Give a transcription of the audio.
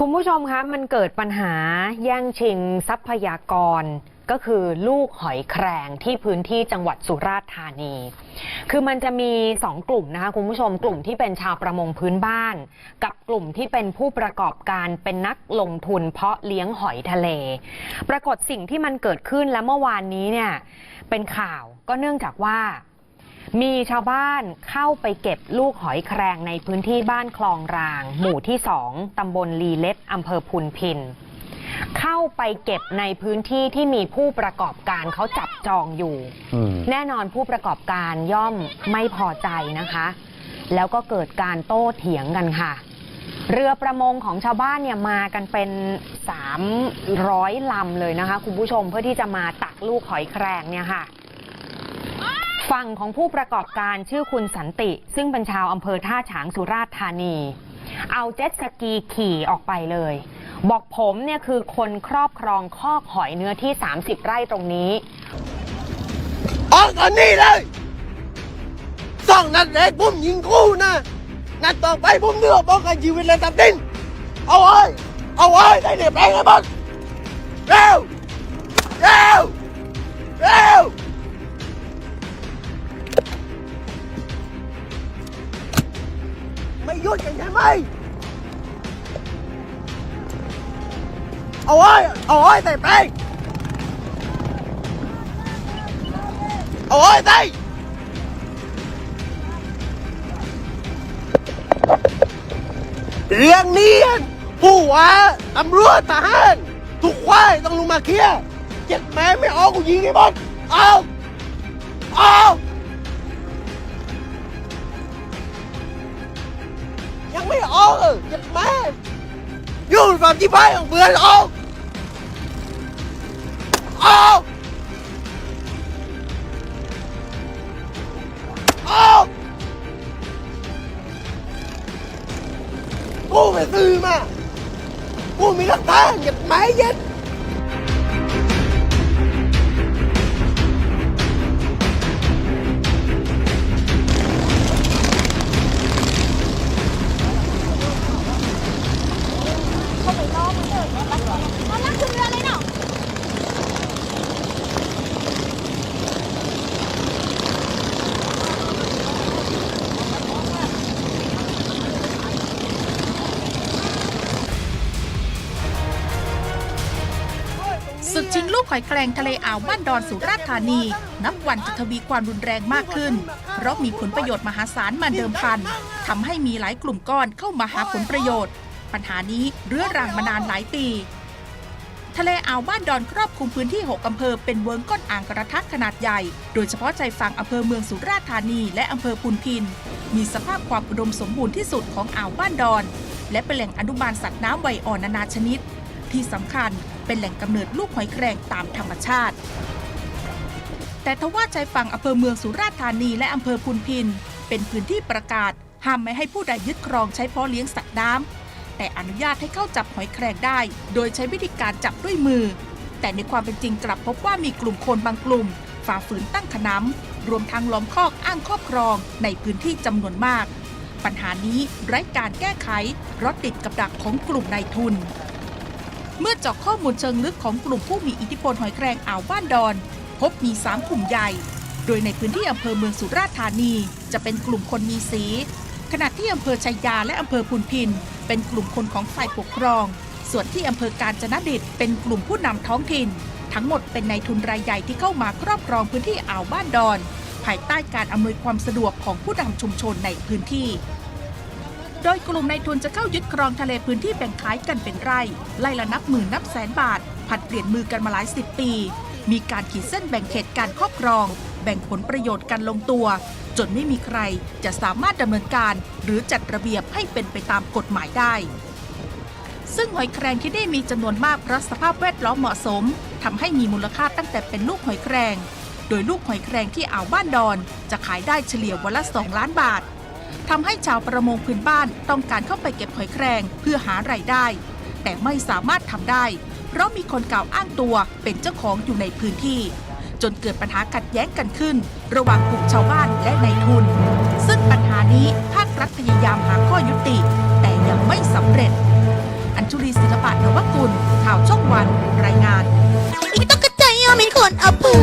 คุณผู้ชมคะมันเกิดปัญหาแย่งชิงทรัพยากร ก็คือลูกหอยแครงที่พื้นที่จังหวัดสุราษฎร์ธานี คือมันจะมีสองกลุ่มนะคะคุณผู้ชมกลุ่มที่เป็นชาวประมงพื้นบ้าน กับกลุ่มที่เป็นผู้ประกอบการเป็นนักลงทุนเพาะเลี้ยงหอยทะเล ปรากฏสิ่งที่มันเกิดขึ้นและเมื่อวานนี้เนี่ยเป็นข่าวก็เนื่องจากว่า มีชาวบ้านเข้าไปเก็บลูกหอยแครงในพื้นที่บ้านคลองราง หมู่ที่สองตำบลลีเล็ดอำเภอพุนพิน เข้าไปเก็บในพื้นที่ที่มีผู้ประกอบการเขาจับจองอยู่อืมแน่นอนผู้ประกอบการย่อมไม่พอใจนะคะ แล้วก็เกิดการโต้เถียงกันค่ะ เรือประมงของชาวบ้านเนี่ยมากันเป็น 300ลำเลยนะคะ คุณผู้ชมเพื่อที่จะมาตักลูกหอยแครงเนี่ยค่ะ ฝั่งของผู้ประกอบการชื่อคุณสันติ ซึ่งเป็นชาวอำเภอท่าฉางสุราษฎร์ธานี เอาเจ็ตสกีขี่ออกไปเลย บอกผมเนี่ยคือคนครอบครองคอกหอยเนื้อที่ 30 ไร่ตรงนี้ ออกตอนนี้เลยสองนัดแรกผมยิงคู่นะ นัดต่อไปผมเลือกป้องกันชีวิตและทรัพย์สินเอาไว้เอาไว้ได้เนี่ยแปลงให้หมดเร็วเร็วเร็ว ไม่หยุดกันใช่ไหมเอาไว้เอาไว้ใส่แป้งเอาไว้ใส่เรื่องนี้ผู้ว่าตำรวจทหารทุกควายต้องลงมาเคลียร์เจ็ดแม่ไม่ออกกูยิงให้หมดเอาเอา ความที่บ้านของเพื่อนออกออกออกกูไปซื้อมากูมีหลักฐานอย่าไม้เย็ด ศึกชิงลูกหอยแครงทะเลอ่าวบ้านดอนสุราษฎร์ธานี นับวันจะทวีความรุนแรงมากขึ้น เพราะมีผลประโยชน์มหาศาลมาเดิมพันทำให้มีหลายกลุ่มก้อนเข้ามาหาผลประโยชน์ ปัญหานี้เรื้อรังมานานหลายปี ทะเลอ่าวบ้านดอนครอบคลุมพื้นที่ 6 อำเภอเป็นเวิงก้อนอ่างกระทักขนาดใหญ่ โดยเฉพาะใจฝั่งอำเภอเมืองสุราษฎร์ธานีและอำเภอพุนพิน มีสภาพความอุดมสมบูรณ์ที่สุดของอ่าวบ้านดอน และเป็นแหล่งอนุบาลสัตว์น้ำไวอ่อนนานาชนิด ที่สำคัญ เป็นแหล่งกำเนิดลูกหอยแครงตามธรรมชาติ แต่ทว่าใจฝั่งอำเภอเมืองสุราษฎร์ธานีและอำเภอพุนพิน เป็นพื้นที่ประกาศ ห้ามไม่ให้ผู้ใดยึดครองใช้เพาะเลี้ยงสัตว์น้ำแต่อนุญาตให้เข้าจับหอยแครงได้ โดยใช้วิธีการจับด้วยมือ แต่ในความเป็นจริงกลับพบว่ามีกลุ่มคนบางกลุ่ม ฝ่าฝืนตั้งขนำรวมทั้งล้อมคอกอ้างครอบครองในพื้นที่จำนวนมากปัญหานี้ไร้การแก้ไขเพราะติดกับดักของกลุ่มนายทุน เมื่อเจาะข้อมูลเชิงลึกของกลุ่มผู้มีอิทธิพลหอยแครงอ่าวบ้านดอน พบมี 3 กลุ่มใหญ่ โดยในพื้นที่อำเภอเมืองสุราษฎร์ธานี จะเป็นกลุ่มคนมีสี ขณะที่อำเภอชัยยาและอำเภอพุนพิน เป็นกลุ่มคนของฝ่ายปกครอง ส่วนที่อำเภอการจนดิตเป็นกลุ่มผู้นำท้องถิ่น ทั้งหมดเป็นนายทุนรายใหญ่ที่เข้ามาครอบครองพื้นที่อ่าวบ้านดอน ภายใต้การอำนวยความสะดวกของผู้นำชุมชนในพื้นที่ โดยกลุ่มนายทุนจะเข้ายึดครองทะเลพื้นที่แบ่งขายกันเป็นไร่ ไล่ละนับหมื่นนับแสนบาท ผัดเปลี่ยนมือกันมาหลายสิบปี มีการขีดเส้นแบ่งเขตการครอบครอง แบ่งผลประโยชน์กันลงตัว จนไม่มีใครจะสามารถดำเนินการ หรือจัดระเบียบให้เป็นไปตามกฎหมายได้ ซึ่งหอยแครงที่ได้มีจำนวนมากเพราะสภาพแวดล้อมเหมาะสมทำให้มีมูลค่าตั้งแต่เป็นลูกหอยแครง โดยลูกหอยแครงที่อ่าวบ้านดอน จะขายได้เฉลี่ยวันละ 2 ล้านบาท ทำให้ชาวประมงพื้นบ้านต้องการเข้าไปเก็บหอยแครงเพื่อหาไรายได้ แต่ไม่สามารถทำได้ เพราะมีคนกล่าวอ้างตัวเป็นเจ้าของอยู่ในพื้นที่ จนเกิดปัญหาขัดแย้งกันขึ้น ระหว่างกลุ่มชาวบ้านและนายทุน ซึ่งปัญหานี้ภาครัฐพยายามหาข้อยุติ แต่ยังไม่สำเร็จ อัญชุลีศิลปะนวกุลข่าวช่องวันรายงานอีกต้องกระจายอมิคนเอาปื